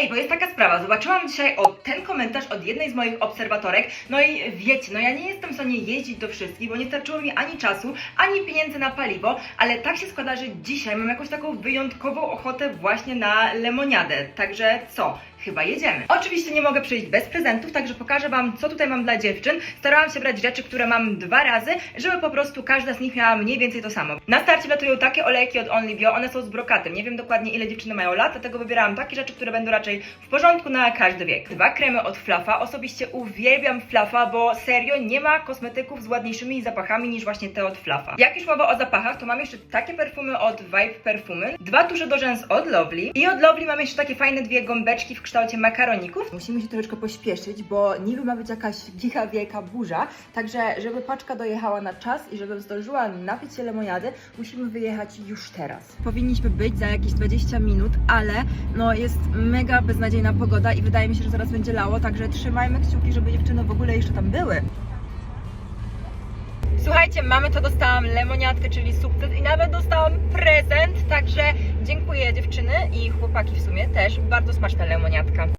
Ej, bo jest taka sprawa, zobaczyłam dzisiaj o ten komentarz od jednej z moich obserwatorek, no i wiecie, no ja nie jestem w stanie jeździć do wszystkich, bo nie starczyło mi ani czasu, ani pieniędzy na paliwo, ale tak się składa, że dzisiaj mam jakąś taką wyjątkową ochotę właśnie na lemoniadę, także co? Chyba jedziemy. Oczywiście nie mogę przyjść bez prezentów, także pokażę Wam, co tutaj mam dla dziewczyn. Starałam się brać rzeczy, które mam dwa razy, żeby po prostu każda z nich miała mniej więcej to samo. Na starcie latują takie olejki od Only Bio, one są z brokatem. Nie wiem dokładnie ile dziewczyny mają lat, dlatego wybierałam takie rzeczy, które będą raczej w porządku na każdy wiek. Dwa kremy od Fluffa. Osobiście uwielbiam Fluffa, bo serio nie ma kosmetyków z ładniejszymi zapachami niż właśnie te od Fluffa. Jak już mowa o zapachach, to mam jeszcze takie perfumy od Vibe Perfumy, dwa tusze do rzęs od Lovely i od Lovely mam jeszcze takie fajne dwie gąbeczki w kształcie makaroników. Musimy się troszeczkę pośpieszyć, bo niby ma być jakaś giga wielka burza, także żeby paczka dojechała na czas i żebym zdążyła napić się lemoniady, musimy wyjechać już teraz. Powinniśmy być za jakieś 20 minut, ale no jest mega beznadziejna pogoda i wydaje mi się, że zaraz będzie lało, także trzymajmy kciuki, żeby dziewczyny w ogóle jeszcze tam były. Słuchajcie, mamy to, dostałam lemoniadkę, czyli sukces i nawet dostałam dziewczyny i chłopaki w sumie też. Bardzo smaczna lemoniadka.